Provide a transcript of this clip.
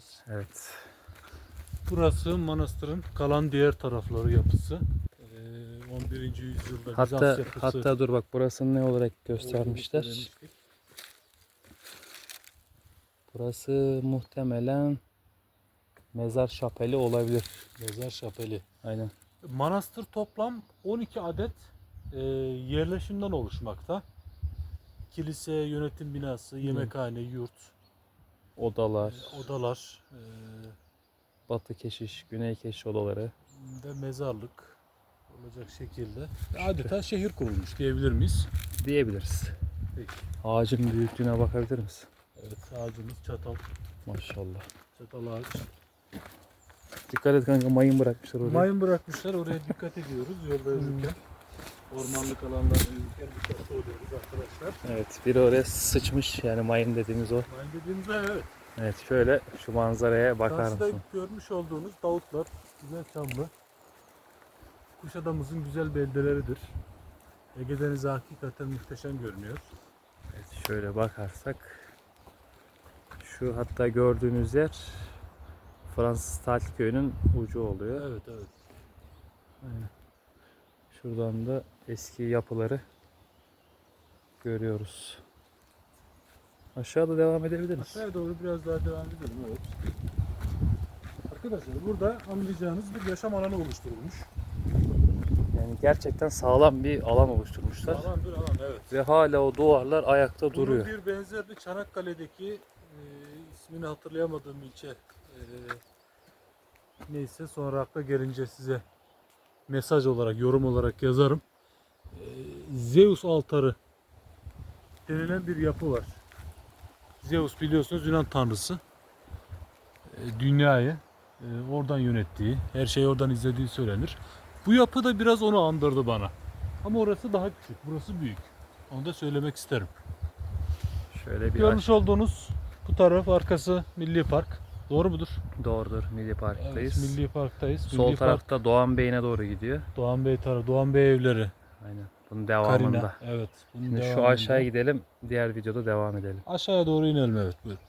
biraz. Evet. Burası manastırın kalan diğer tarafları yapısı. Ee, 11. yüzyılda Hatta Bizans yapısı. hatta dur bak burasını ne olarak göstermişler. Burası muhtemelen mezar şapeli olabilir. Mezar şapeli. Aynen. Manastır toplam 12 adet e, yerleşimden oluşmakta. Kilise, yönetim binası, yemekhane, yurt, Odalar, e, odalar e, batı keşiş, güney keşiş odaları. ve mezarlık olacak şekilde adeta şehir kurulmuş diyebilir miyiz? diyebiliriz. Peki. Ağacın büyüklüğüne bakabilir misin? Evet ağacımız çatal, Maşallah. çatal ağaç. Dikkat et kanka mayın bırakmışlar oraya. Mayın bırakmışlar oraya dikkat ediyoruz yolda yürürken. Ormanlık alanlarda yürürken dikkatli oluyoruz arkadaşlar. Evet biri oraya sıçmış yani mayın dediğimiz o. Mayın dediğimizde evet. Evet şöyle şu manzaraya bakar Karşıda mısın? görmüş olduğunuz Davutlar, Güzel Çamlı. Kuşadamızın güzel beldeleridir. Ege Denizi hakikaten muhteşem görünüyor. Evet, şöyle bakarsak şu hatta gördüğünüz yer Fransız tatil köyünün ucu oluyor. Evet evet. Aynen. Şuradan da eski yapıları görüyoruz. Aşağıda devam edebiliriz. Aşağıya doğru biraz daha devam edelim. Evet. Arkadaşlar burada anlayacağınız bir yaşam alanı oluşturulmuş. Yani gerçekten sağlam bir alan oluşturmuşlar. Alan bir alan evet. Ve hala o duvarlar ayakta Bunun duruyor. bir benzerini Çanakkale'deki e, ismini hatırlayamadığım ilçe e, neyse sonra akla gelince size mesaj olarak yorum olarak yazarım. E, Zeus altarı denilen bir yapı var. Zeus biliyorsunuz Yunan tanrısı. E, dünyayı e, oradan yönettiği, her şeyi oradan izlediği söylenir. Bu yapı da biraz onu andırdı bana. Ama orası daha küçük, burası büyük. Onu da söylemek isterim. Şöyle bir Görmüş olduğunuz bu taraf arkası Milli Park. Doğru mudur? doğrudur Milli Park'tayız. Milli Park'tayız. Sol Milli tarafta Doğan Bey'ine doğru gidiyor. Doğan Bey tarafı, Doğan Bey evleri. Aynen. Bunun devamında. Karina. Evet. bunun Şimdi şu devamında. aşağıya gidelim. Diğer videoda devam edelim. Aşağıya doğru inelim evet. Buyurun.